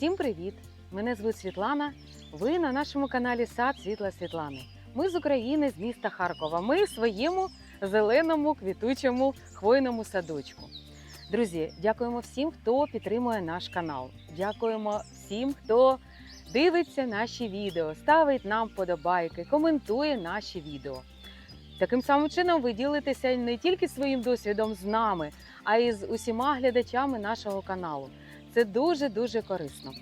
Всім привіт! Мене звуть Світлана. Ви на нашому каналі Сад Світла Світлани. Ми з України, з міста Харкова. Ми в своєму зеленому квітучому хвойному садочку. Друзі, дякуємо всім, хто підтримує наш канал. Дякуємо всім, хто дивиться наші відео, ставить нам вподобайки, коментує наші відео. Таким самим чином ви ділитеся не тільки своїм досвідом з нами, а й з усіма глядачами нашого каналу. Це дуже дуже корисно.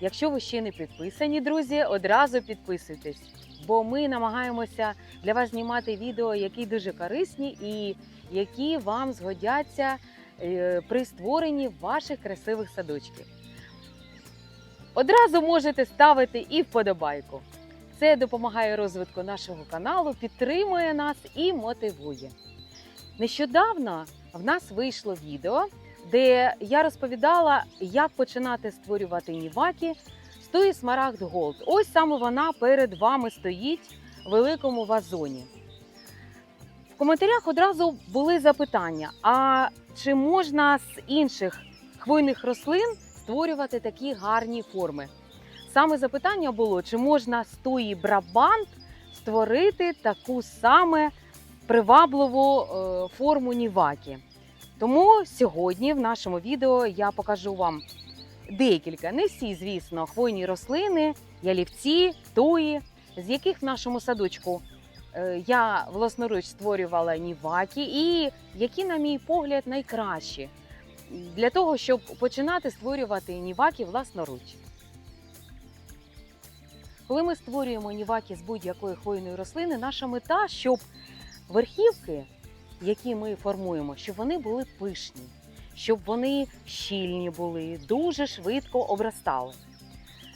Якщо ви ще не підписані, друзі, одразу підписуйтесь, бо ми намагаємося для вас знімати відео, які дуже корисні і які вам згодяться е, при створенні ваших красивих садочків. Одразу можете ставити і вподобайку. Це допомагає розвитку нашого каналу, підтримує нас і мотивує. Нещодавно в нас вийшло відео, де я розповідала, як починати створювати ніваки з тої Смарагд Голд. Ось саме вона перед вами стоїть в великому вазоні. В коментарях одразу були запитання: а чи можна з інших хвойних рослин створювати такі гарні форми? Саме запитання було, чи можна з тої брабант створити таку саме привабливу е, форму ніваки. Тому сьогодні в нашому відео я покажу вам декілька, не всі, звісно, хвойні рослини, ялівці, туї, з яких в нашому садочку е, я власноруч створювала ніваки, і які, на мій погляд, найкращі для того, щоб починати створювати ніваки власноруч. Коли ми створюємо ніваки з будь-якої хвойної рослини, наша мета, щоб верхівки, які ми формуємо, щоб вони були пишні, щоб вони щільні були, дуже швидко обростали.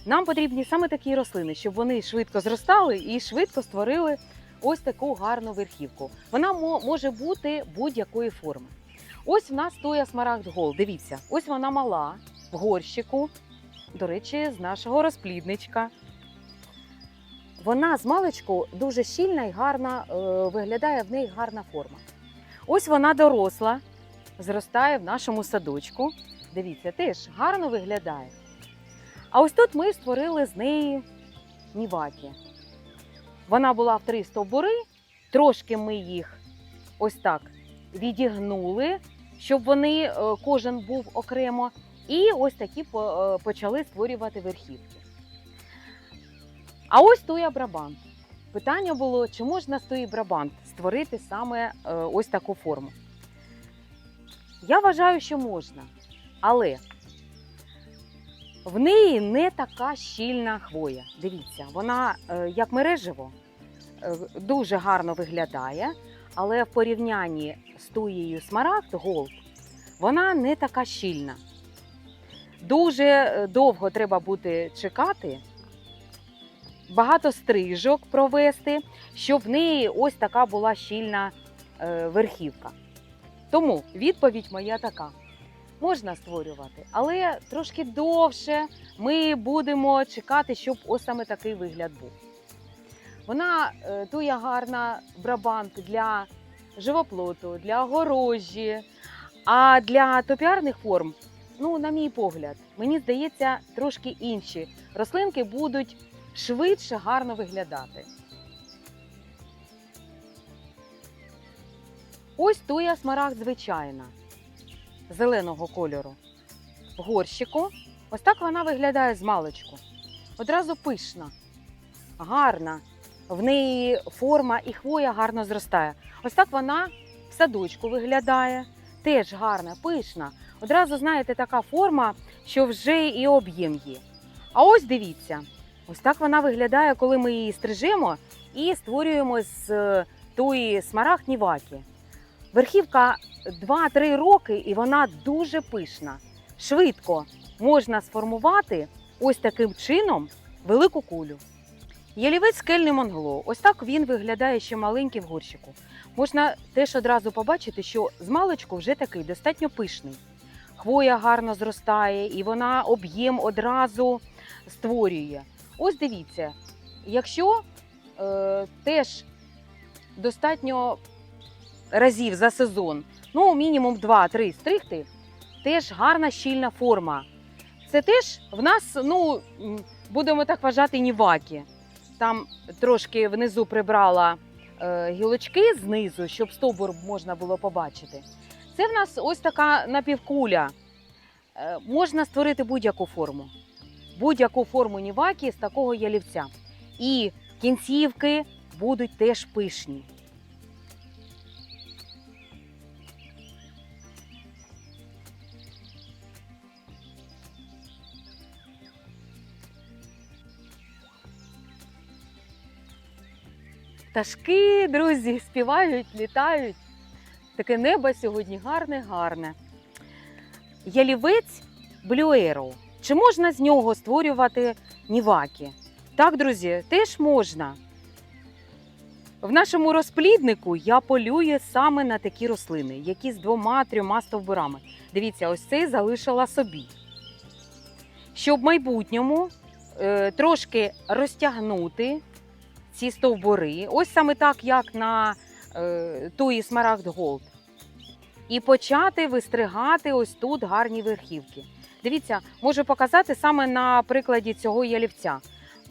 Нам потрібні саме такі рослини, щоб вони швидко зростали і швидко створили ось таку гарну верхівку. Вона може бути будь-якої форми. Ось в нас тоя смарагд гол. Дивіться, ось вона мала в горщику. До речі, з нашого розплідничка. Вона з маличку дуже щільна і гарна, е, виглядає в неї гарна форма. Ось вона доросла, зростає в нашому садочку. Дивіться, теж гарно виглядає. А ось тут ми створили з неї ніваки. Вона була в три стовбури, трошки ми їх ось так відігнули, щоб вони е, кожен був окремо. І ось такі е, почали створювати верхівки. А ось туя брабант. Питання було, чи можна з тої брабант створити саме е, ось таку форму. Я вважаю, що можна, але в неї не така щільна хвоя. Дивіться, вона е, як мережево е, дуже гарно виглядає, але в порівнянні з туєю Смарагд Голд вона не така щільна. Дуже довго треба буде чекати, багато стрижок провести, щоб в неї ось така була щільна е, верхівка. Тому відповідь моя така: можна створювати, але трошки довше ми будемо чекати, щоб ось саме такий вигляд був. Вона е, туя гарна брабант для живоплоту, для огорожі, а для топіарних форм, ну, на мій погляд, мені здається, трошки інші рослинки будуть швидше гарно виглядати. Ось туя смарагд звичайна, зеленого кольору. В горщику. Ось так вона виглядає з маличку. Одразу пишна, гарна. В неї форма і хвоя гарно зростає. Ось так вона в садочку виглядає. Теж гарна, пишна. Одразу, знаєте, така форма, що вже і об'єм є. А ось дивіться, ось так вона виглядає, коли ми її стрижемо і створюємо з е, тої смарагд ніваки. Верхівка 2-3 роки, і вона дуже пишна. Швидко можна сформувати ось таким чином велику кулю. Ялівець скельний монгло. Ось так він виглядає ще маленький в горщику. Можна теж одразу побачити, що з маличку вже такий достатньо пишний. Хвоя гарно зростає, і вона об'єм одразу створює. Ось дивіться, якщо е, теж достатньо разів за сезон, ну мінімум 2-3 стригти, теж гарна щільна форма. Це теж в нас, ну, будемо так вважати, ніваки. Там трошки внизу прибрала е, гілочки знизу, щоб стовбур можна було побачити. Це в нас ось така напівкуля. Е, можна створити будь-яку форму. Будь-яку форму ніваки з такого ялівця. І кінцівки будуть теж пишні. Пташки, друзі, співають, літають. Таке небо сьогодні гарне, гарне. Ялівець Arrow. Чи можна з нього створювати ніваки? Так, друзі, теж можна. В нашому розпліднику я полюю саме на такі рослини, які з двома-трьома стовбурами. Дивіться, ось цей залишила собі. Щоб в майбутньому е, трошки розтягнути ці стовбури, ось саме так, як на е, туї Смарагд Голд. І почати вистригати ось тут гарні верхівки. Дивіться, можу показати саме на прикладі цього ялівця.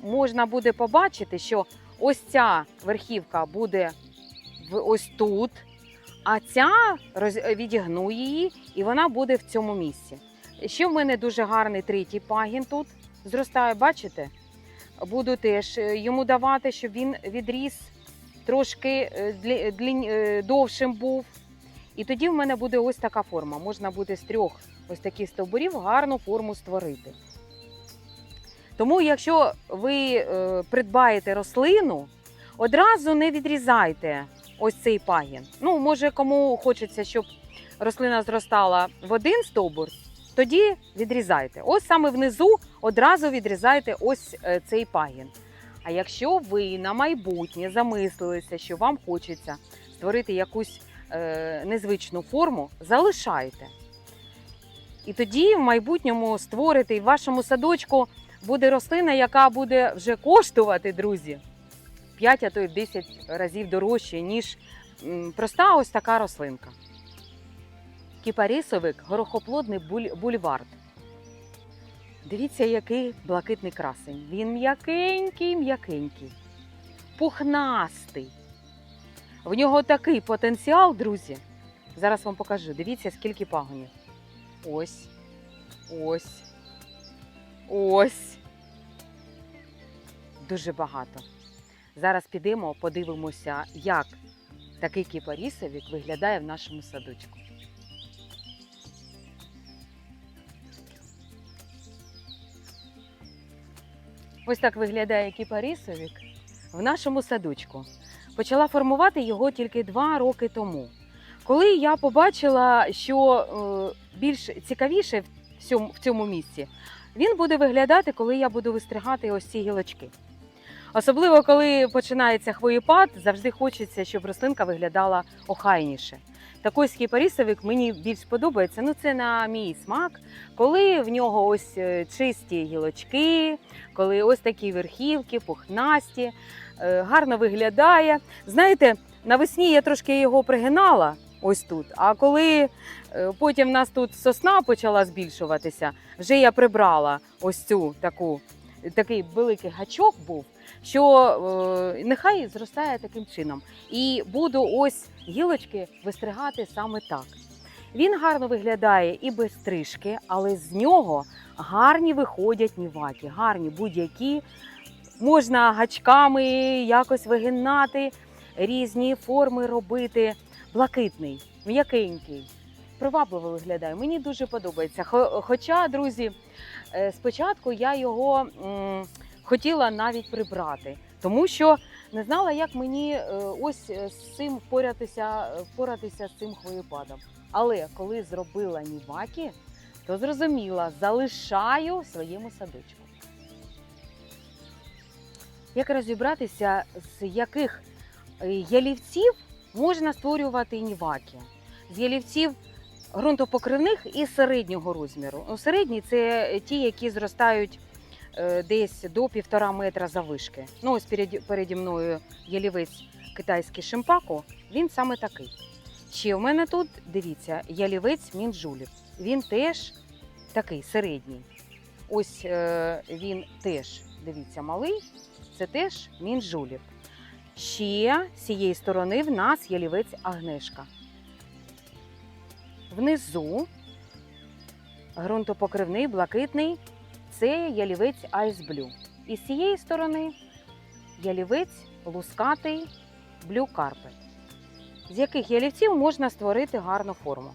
Можна буде побачити, що ось ця верхівка буде ось тут, а ця відігну її, і вона буде в цьому місці. Ще в мене дуже гарний третій пагін тут зростає, бачите? Буду теж е, йому давати, щоб він відріс трошки е, длі... е, довшим був. І тоді в мене буде ось така форма. Можна буде з трьох ось таких стовбурів гарну форму створити. Тому, якщо ви е, придбаєте рослину, одразу не відрізайте ось цей пагін. Ну, може, кому хочеться, щоб рослина зростала в один стовбур, тоді відрізайте. Ось саме внизу одразу відрізайте ось е, цей пагін. А якщо ви на майбутнє замислилися, що вам хочеться створити якусь е, незвичну форму, залишайте. І тоді в майбутньому створите і в вашому садочку буде рослина, яка буде вже коштувати, друзі, 5, а то й в 10 разів дорожче, ніж проста ось така рослинка. Кіпарисовик горохоплодний бульвард. Дивіться, який блакитний красень. Він м'якенький, м'якенький, пухнастий. В нього такий потенціал, друзі. Зараз вам покажу. Дивіться, скільки пагонів. Ось. Ось. Ось. Дуже багато. Зараз підемо, подивимося, як такий кіпарісовик виглядає в нашому садочку. Ось так виглядає кіпарісовик в нашому садочку. Почала формувати його тільки два роки тому. Коли я побачила, що е, більш цікавіше в цьому, в цьому місці, він буде виглядати, коли я буду вистригати ось ці гілочки. Особливо, коли починається хвоєпад, завжди хочеться, щоб рослинка виглядала охайніше. Такий скіпарісовик мені більш подобається. Ну, це на мій смак, коли в нього ось е, чисті гілочки, коли ось такі верхівки, пухнасті, е, гарно виглядає. Знаєте, навесні я трошки його пригинала ось тут. А коли е, потім в нас тут сосна почала збільшуватися, вже я прибрала ось цю таку, такий великий гачок був, що е, нехай зростає таким чином. І буду ось гілочки вистригати саме так. Він гарно виглядає і без стрижки, але з нього гарні виходять ніваки, гарні будь-які. Можна гачками якось вигинати, різні форми робити. Блакитний, м'якенький, привабливо виглядає. Мені дуже подобається. Хоча, друзі, е, спочатку я його хотіла навіть прибрати, тому що не знала, як мені е, ось е, з цим впоратися, впоратися з цим хвоєпадом. Але коли зробила ніваки, то зрозуміла, залишаю своєму садочку. Як розібратися, з яких ялівців можна створювати ніваки? З ялівців ґрунтопокривних і середнього розміру. Ну, середні це ті, які зростають е, десь до півтора метра завишки. Ну, ось переді, переді мною ялівець китайський шимпако, він саме такий. Ще в мене тут, дивіться, ялівець мінджулів. Він теж такий середній. ось е, він теж, дивіться, малий, це теж мінжуліп. Ще з цієї сторони в нас ялівець Агнешка. Внизу ґрунтопокривний, блакитний це ялівець Ice Blue. І з цієї сторони ялівець лускатий Blue. З яких ялівців можна створити гарну форму.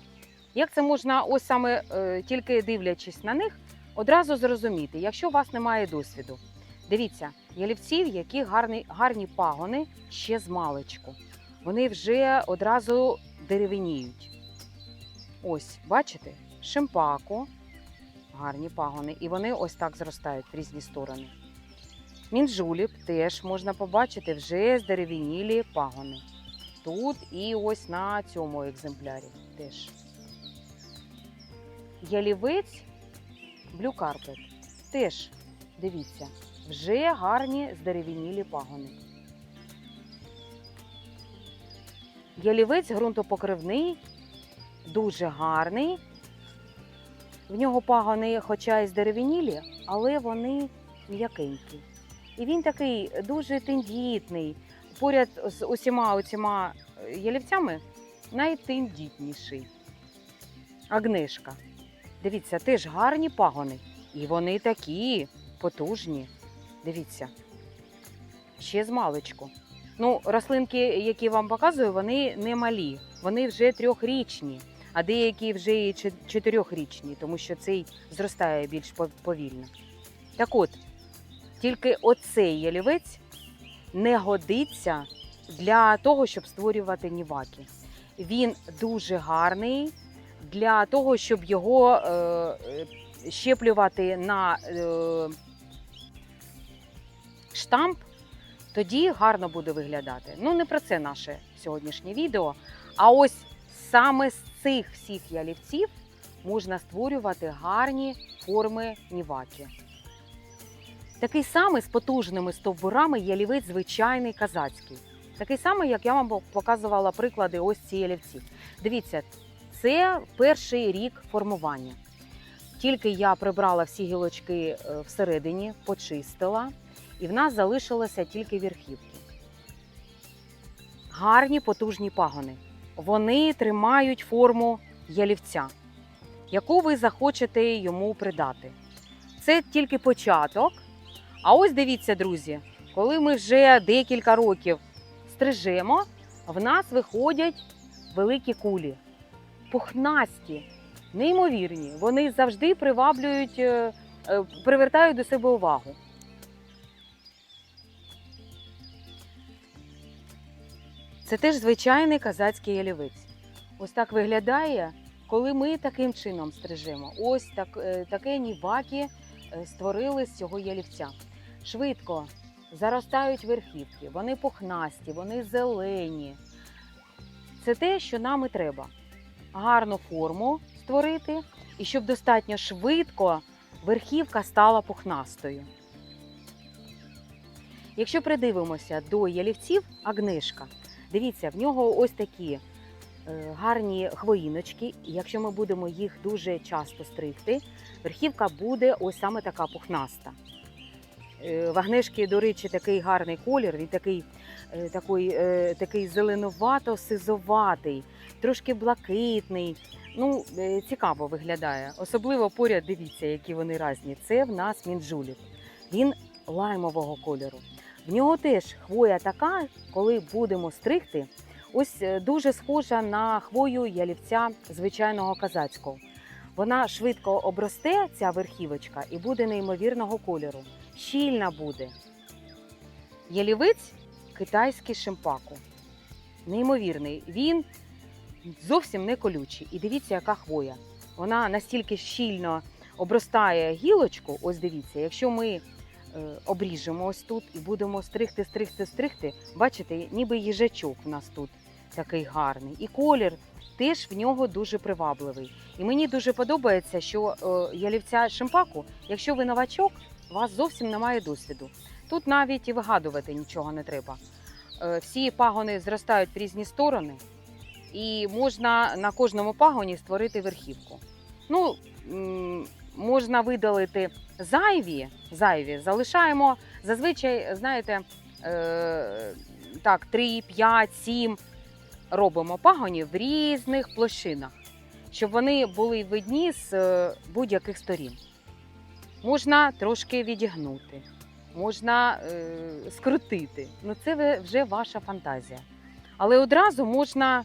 Як це можна, ось саме е, тільки дивлячись на них, одразу зрозуміти, якщо у вас немає досвіду. Дивіться, ялівці, в яких гарні, гарні пагони ще з маличку. Вони вже одразу деревеніють. Ось, бачите, шимпаку, гарні пагони, і вони ось так зростають в різні сторони. Мінжуліп теж можна побачити вже здеревінілі пагони. Тут і ось на цьому екземплярі теж. Ялівець Carpet теж, дивіться, вже гарні здеревінілі пагони. Ялівець ґрунтопокривний, дуже гарний. В нього пагони, хоча й здеревінілі, але вони м'якенькі. І він такий дуже тендітний. Поряд з усіма оціма е, ялівцями найтендітніший. Агнешка. Дивіться, теж гарні пагони. І вони такі потужні. Дивіться. Ще з маличку. Ну, рослинки, які вам показую, вони не малі, вони вже трьохрічні, а деякі вже і чо- чотирьохрічні, тому що цей зростає більш пов- повільно. Так от, тільки оцей ялівець не годиться для того, щоб створювати ніваки. Він дуже гарний для того, щоб його е, е, щеплювати на е, штамп, тоді гарно буде виглядати. Ну, не про це наше сьогоднішнє відео. А ось саме з цих всіх ялівців можна створювати гарні форми ніваки. Такий самий з потужними стовбурами ялівець звичайний казацький. Такий самий, як я вам показувала приклади ось ці ялівці. Дивіться, це перший рік формування. Тільки я прибрала всі гілочки е, всередині, почистила, і в нас залишилося тільки верхівки. Гарні потужні пагони. Вони тримають форму ялівця, яку ви захочете йому придати. Це тільки початок. А ось дивіться, друзі, коли ми вже декілька років стрижемо, в нас виходять великі кулі, пухнасті, неймовірні. Вони завжди приваблюють, е, е, привертають до себе увагу. Це теж звичайний казацький ялівець. Ось так виглядає, коли ми таким чином стрижемо. Ось так, е, таке ніваки е, створили з цього ялівця. Швидко заростають верхівки, вони пухнасті, вони зелені. Це те, що нам і треба. Гарну форму створити, і щоб достатньо швидко верхівка стала пухнастою. Якщо придивимося до ялівців, агнишка, дивіться, в нього ось такі е, гарні хвоїночки. Якщо ми будемо їх дуже часто стригти, верхівка буде ось саме така пухнаста. Е, В агнешки, до речі, такий гарний колір, він такий, е, такий, такий зеленувато-сизоватий, трошки блакитний. Ну, цікаво виглядає. Особливо поряд дивіться, які вони різні. Це в нас мінджулік. Він лаймового кольору. В нього теж хвоя така, коли будемо стригти, ось е, дуже схожа на хвою ялівця звичайного казацького. Вона швидко обросте, ця верхівочка, і буде неймовірного кольору. Щільна буде. Ялівець китайський шимпаку. Неймовірний. Він зовсім не колючий. І дивіться, яка хвоя. Вона настільки щільно обростає гілочку. Ось дивіться, якщо ми обріжемо ось тут і будемо стригти, стригти, стригти, бачите, ніби їжачок в нас тут такий гарний. І колір теж в нього дуже привабливий. І мені дуже подобається, що е, ялівця шимпаку, якщо ви новачок, у вас зовсім немає досвіду. Тут навіть і вигадувати нічого не треба. Е, Всі пагони зростають в різні сторони, і можна на кожному пагоні створити верхівку. Ну, можна видалити зайві, зайві залишаємо зазвичай, знаєте, е, так, 3, 5, 7 робимо пагонів в різних площинах, щоб вони були видні з е, будь-яких сторін. Можна трошки відігнути, можна е, скрутити. Ну, це вже ваша фантазія. Але одразу можна.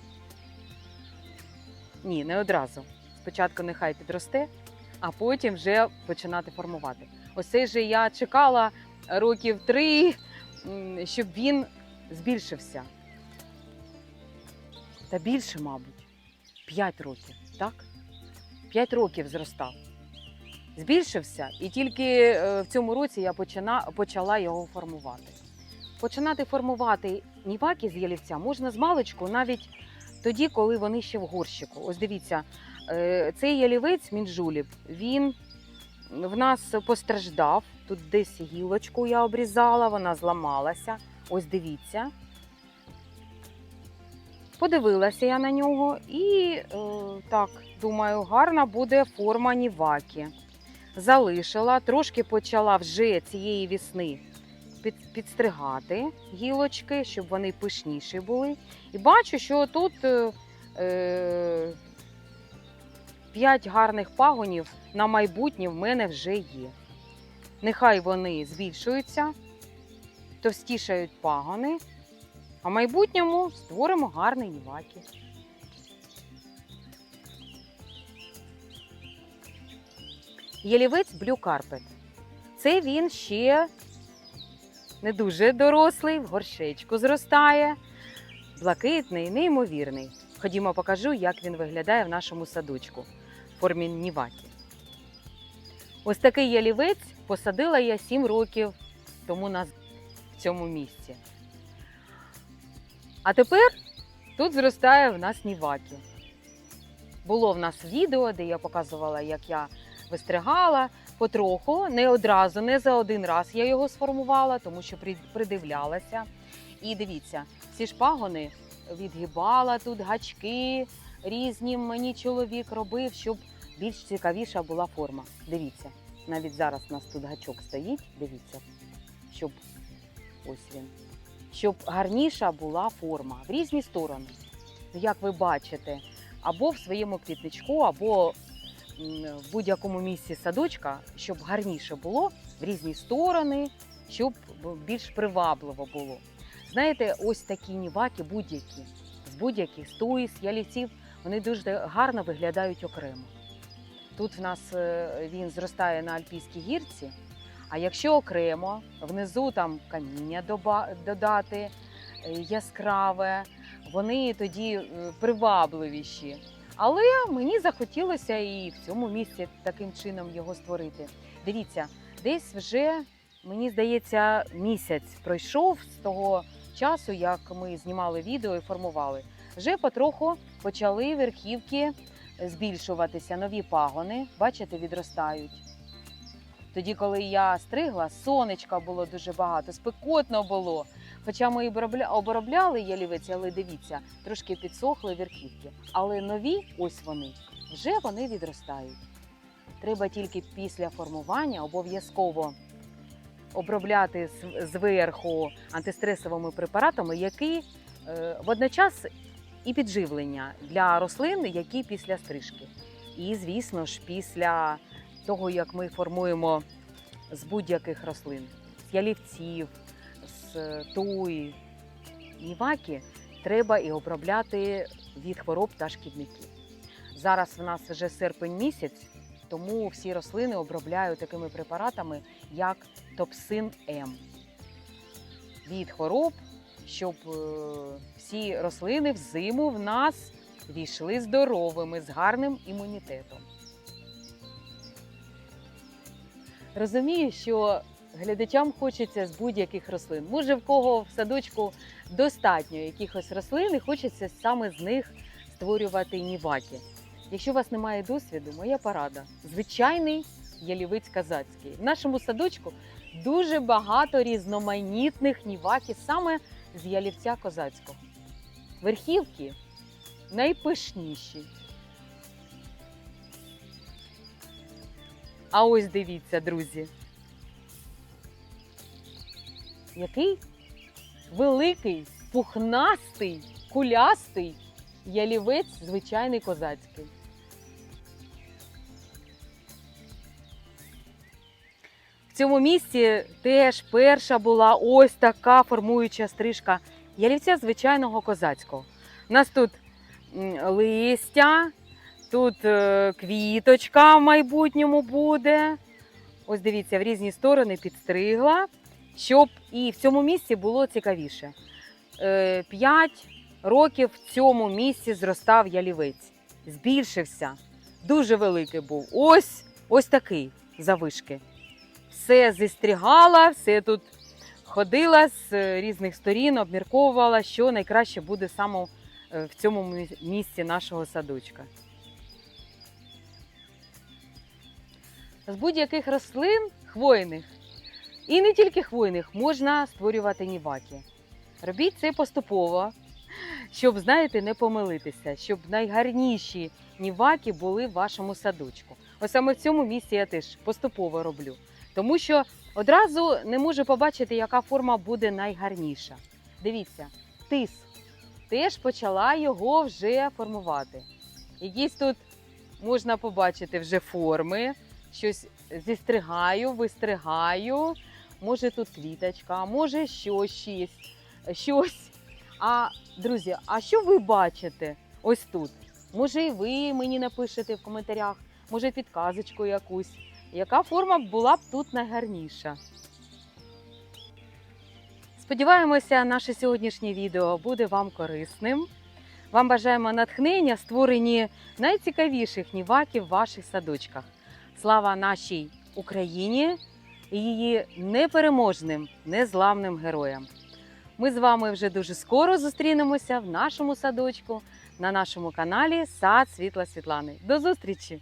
Ні, не одразу. Спочатку нехай підросте, а потім вже починати формувати. Ось цей же я чекала років три, щоб він збільшився. Та більше, мабуть, 5 років, так? 5 років зростав. Збільшився, і тільки е, в цьому році я почина, почала його формувати. Починати формувати ніваки з ялівця можна з маличку навіть тоді, коли вони ще в горщику. Ось дивіться, цей ялівець мінжулів, він в нас постраждав. Тут десь гілочку я обрізала, вона зламалася. Ось дивіться. Подивилася я на нього і е, так, думаю, гарна буде форма ніваки. Залишила, трошки почала вже цієї весни під, підстригати гілочки, щоб вони пишніші були. І бачу, що тут е, 5 гарних пагонів на майбутнє в мене вже є. Нехай вони збільшуються, товстішають пагони, а в майбутньому створимо гарні ніваки. Єлівець Blue Carpet. Це він ще не дуже дорослий, в горшечку зростає, блакитний, неймовірний. Ходімо, покажу, як він виглядає в нашому садочку в. Ось такий ялівець посадила я 7 років тому на цьому місці. А тепер тут зростає в нас ніваки. Було в нас відео, де я показувала, як я вистригала потроху, не одразу, не за один раз я його сформувала, тому що придивлялася. І дивіться, ці шпагони відгибала тут гачки різні мені чоловік робив, щоб більш цікавіша була форма. Дивіться, навіть зараз у нас тут гачок стоїть. Дивіться, щоб ось він. Щоб гарніша була форма в різні сторони. Як ви бачите, або в своєму квітничку, або в будь-якому місці садочка, щоб гарніше було в різні сторони, щоб більш привабливо було. Знаєте, ось такі ніваки будь-які, з будь-яких стуїс, ялівців, вони дуже гарно виглядають окремо. Тут в нас е, він зростає на Альпійській гірці, а якщо окремо, внизу там каміння додати е, яскраве, вони тоді е, привабливіші. Але мені захотілося і в цьому місці таким чином його створити. Дивіться, десь вже, мені здається, місяць пройшов з того часу, як ми знімали відео і формували. Вже потроху почали верхівки збільшуватися, нові пагони, бачите, відростають. Тоді, коли я стригла, сонечка було дуже багато, спекотно було. Хоча ми і обробляли ялівець, але дивіться, трошки підсохли верхівки. Але нові, ось вони, вже вони відростають. Треба тільки після формування обов'язково обробляти зверху антистресовими препаратами, які е, водночас і підживлення для рослин, які після стрижки. І, звісно ж, після того, як ми формуємо з будь-яких рослин, з ялівців, з туї, ніваки, треба і обробляти від хвороб та шкідників. Зараз в нас вже серпень місяць, тому всі рослини обробляю такими препаратами, як топсин М. Від хвороб, щоб е, всі рослини взиму в нас війшли здоровими, з гарним імунітетом. Розумію, що глядачам хочеться з будь-яких рослин. Може, в кого в садочку достатньо якихось рослин і хочеться саме з них створювати ніваки. Якщо у вас немає досвіду, моя порада звичайний ялівець казацький. В нашому садочку дуже багато різноманітних ніваків саме з ялівця козацького. Верхівки найпишніші. А ось дивіться, друзі. Який великий, пухнастий, кулястий ялівець звичайний козацький. В цьому місці теж перша була ось така формуюча стрижка ялівця звичайного козацького. У нас тут листя, тут е, квіточка в майбутньому буде. Ось дивіться, в різні сторони підстригла, щоб і в цьому місці було цікавіше. Е, П'ять років в цьому місці зростав ялівець. Збільшився. Дуже великий був. Ось ось такий завишки. Все зістрігала, все тут ходила з е, різних сторін, обмірковувала, що найкраще буде саме е, в цьому місці нашого садочка. З будь-яких рослин хвойних, і не тільки хвойних, можна створювати ніваки. Робіть це поступово, щоб, знаєте, не помилитися, щоб найгарніші ніваки були в вашому садочку. Ось саме в цьому місці я теж поступово роблю. Тому що одразу не можу побачити, яка форма буде найгарніша. Дивіться, тис. Теж почала його вже формувати. Якісь тут можна побачити вже форми, щось зістригаю, вистригаю. Може тут квіточка, може щось, щось, щось. А, друзі, а що ви бачите ось тут? Може, і ви мені напишете в коментарях, може підказочку якусь. Яка форма була б тут найгарніша? Сподіваємося, наше сьогоднішнє відео буде вам корисним. Вам бажаємо натхнення в створенні найцікавіших ніваків в ваших садочках. Слава нашій Україні і її непереможним, незламним героям. Ми з вами вже дуже скоро зустрінемося в нашому садочку на нашому каналі Сад Світла Світлани. До зустрічі!